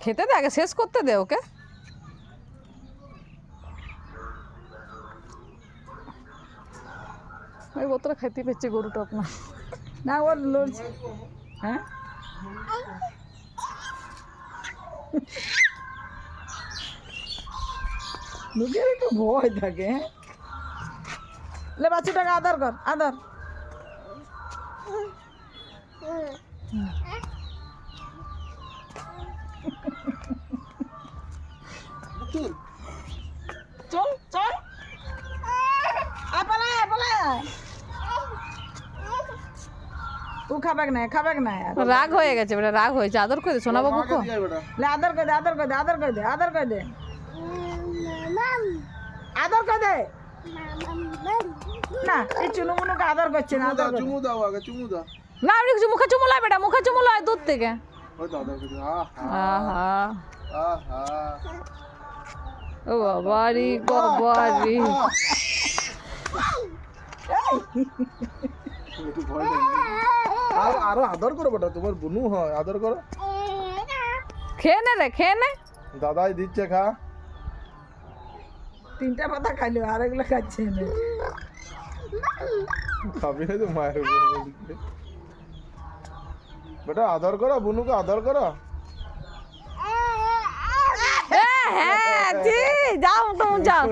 খেতে দে আগে, শেষ করতে দে ওকে। ওই বোতলে খাইতে পেয়েছে গরুটা আপনার। না ওর লড়ছে। হ্যাঁ? লোকের একটু ভয় থাকে হ্যাঁ? লে বাচ্চাটাকে আদর কর আদর। চল চল। আপলা আপলা ও খাবেক না খাবেক না রাগ হয়ে গেছে বেটা রাগ হয়েছে। আদর করে দে সোনা বাবু কো লে আদর করে দে আদর করে দে আদর করে দে আদর করে দে। আদর করে দে। না এই চুনু মুনুকে আদর করছে না আদর করে দে। চুমু দাও আগে চুমু দাও। না আপনি কিছু মুখে চুমুলায় বেটা মুখে চুমুলায় দুধ থেকে। ওই দাদা কিছু আহা। আহা। আহা। ও বাবারি বাবারি একটু ভয় লাগে। আর আরও আদর করো বেটা তোমার বুনু হয় আদর করো। খেয়ে নে রে খেয়ে নে। দাদাই দিচ্ছে খা। তিনটা পাতা খাইলো আর এগুলো খাচ্ছে না। খাবি তো মায়ের বেটা আদর করো বুনুকে আদর করো। হ্যাঁ হ্যাঁ জি যাও তুমি যাও।